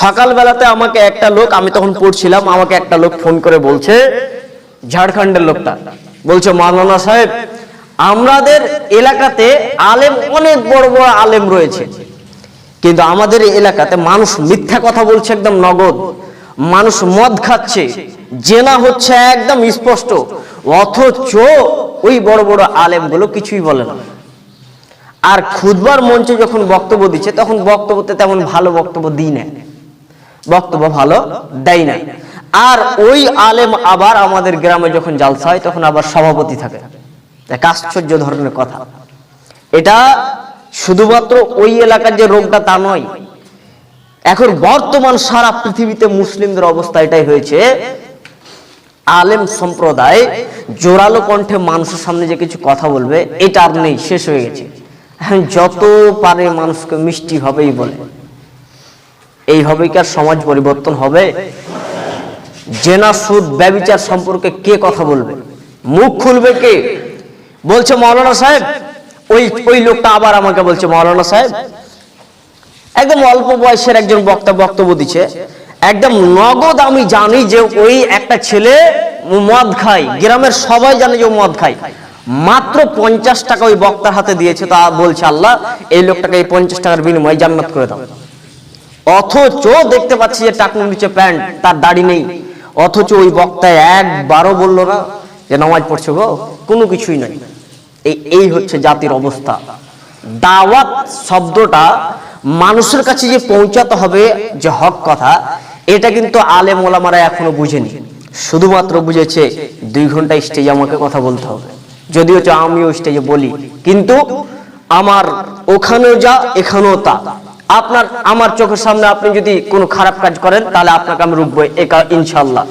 সকালবেলাতে আমাকে একটা লোক, আমি তখন পড়ছিলাম, আমাকে একটা লোক ফোন করে বলছে, ঝাড়খণ্ডের লোকটা। বলছে, মাওলানা সাহেব, আমাদের এলাকাতে আলেম, অনেক বড় বড় আলেম রয়েছে। কিন্তু আমাদের এলাকাতে মানুষ মিথ্যা কথা বলছে, একদম নগদ। মানুষ মদ খাচ্ছে। জেনা হচ্ছে একদম স্পষ্ট। অথচ ওই বড় বড় আলেমগুলো কিছুই বলে না। আর খুদবার মঞ্চে যখন বক্তব্য দিচ্ছে, তখন বক্তব্যতে তেমন ভালো বক্তব্য দিই না। বক্তব্য ভালো? দেয় না। আর ওই আলেম আবার আমাদের গ্রামে যখন জালসা হয়, তখন আবার সভাপতি থাকে। এক আশ্চর্য ধরনের কথা। এটা শুধুমাত্র ওই এলাকার যে রোগটা তা নয়, এখন বর্তমান সারা পৃথিবীতে মুসলিমদের অবস্থা এটাই হয়েছে, আলেম সম্প্রদায় জোরালো কণ্ঠে মানুষের সামনে যে কিছু কথা বলবে, এটা আর নেই, শেষ হয়ে গেছে। যত পারে মানুষকে মিষ্টি হবেই বলে। এইভাবে কি আর সমাজ পরিবর্তন হবে? জেনা সুদ ব্যবিচার সম্পর্কে কে কথা বলবে? মুখ খুলবে কে? বলছে মৌলানা সাহেব, ওই ওই লোকটা আবার আমাকে বলছে, মৌলানা সাহেব। একদম অল্প বয়সের একজন বক্তা বক্তব্য দিচ্ছে, একদম নগদ আমি জানি যে ওই একটা ছেলে মদ খায়, গ্রামের সবাই জানে যে মদ খায়। মাত্র পঞ্চাশ টাকা ওই বক্তার হাতে দিয়েছে, তা বলছে আল্লাহ, এই লোকটাকে এই পঞ্চাশ টাকার বিনিময়ে জান্নাত করে দাও। অথচ দেখতে পাচ্ছি যে টাকুর নিচে প্যান্ট, তার দাড়ি নেই। অথচ ওই বক্তা একবারও বলল না যে, নামাজ পড়ছে গো? কোনো কিছুই নাই। এই এই হচ্ছে জাতির অবস্থা। দাওয়াত শব্দটা মানুষের কাছে যে পৌঁছাতে হবে যে হক কথা, এটা কিন্তু আলেম ওলামারা এখনও বুঝেনি। শুধুমাত্র বুঝেছে, দুই ঘণ্টা স্টেজে আমাকে কথা বলতে হবে। যদিও আমিও স্টেজে বলি, কিন্তু আমার ওখানেও যা, এখানেও তা। আপনার, আমার চোখের সামনে আপনি যদি কোনো খারাপ কাজ করেন, তাহলে আপনাকে আমি রুখবো একা ইনশাল্লাহ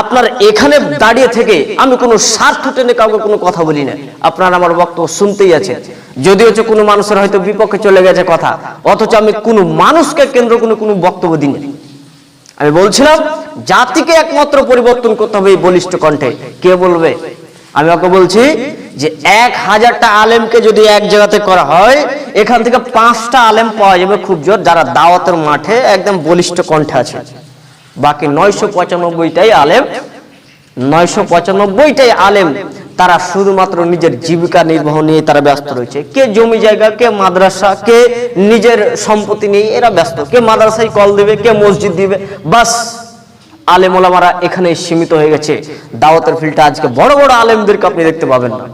আপনার এখানে দাঁড়িয়ে থেকে আমি কোনো স্বার্থ টেনে কাউকে কোনো কথা বলি না। আপনার আমার বক্তব্য শুনতেই আছে। যদি হচ্ছে কোনো মানুষের হয়তো বিপক্ষে চলে গেছে কথা, অথচ আমি কোনো মানুষকে কেন্দ্র কোনো কোনো বক্তব্য দিই না আমি বলছিলাম, জাতিকে একমাত্র পরিবর্তন করতে হবে এই বলিষ্ঠ কণ্ঠে। কে বলবে? আমি ওকে বলছি যে এক হাজারটা আলেমকে যদি এক জায়গাতে করা হয়, এখান থেকে পাঁচটা আলেম পাওয়া যাবে খুব জোর, যারা দাওয়াতের মাঠে একদম বলিষ্ঠ কণ্ঠে আছে। বাকি নয়শো পঁচানব্বইটাই আলেম, নয়শো পঁচানব্বইটাই আলেম, তারা শুধুমাত্র নিজের জীবিকা নির্বাহ নিয়ে তারা ব্যস্ত রয়েছে। কে জমি জায়গা, কে মাদ্রাসা, কে নিজের সম্পত্তি নিয়ে এরা ব্যস্ত। কে মাদ্রাসায় কল দিবে, কে মসজিদ দিবে, বাস। আলেম এখানে সীমিত হয়ে গেছে। দাওয়াতের ফিল্ডটা আজকে বড় বড় আলেমদেরকে আপনি দেখতে পাবেন না।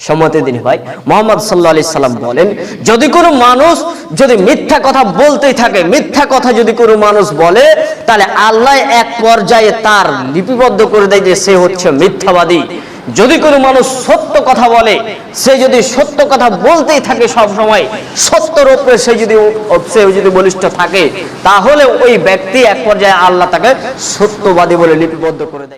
সম্মতি দিন ভাই। মোহাম্মদ সাল্লাহ আলি সাল্লাম বলেন, যদি কোনো মানুষ যদি মিথ্যা কথা বলতেই থাকে, মিথ্যা কথা যদি কোনো মানুষ বলে, তাহলে আল্লাহ এক পর্যায়ে তার লিপিবদ্ধ করে দেয় যে সে হচ্ছে মিথ্যাবাদী। যদি কোনো মানুষ সত্য কথা বলে, সে যদি সত্য কথা বলতেই থাকে সব সময় সত্যর উপরে সে যদি সে যদি বলিষ্ঠ থাকে, তাহলে ওই ব্যক্তি এক পর্যায়ে আল্লাহ তাকে সত্যবাদী বলে লিপিবদ্ধ করে দেয়।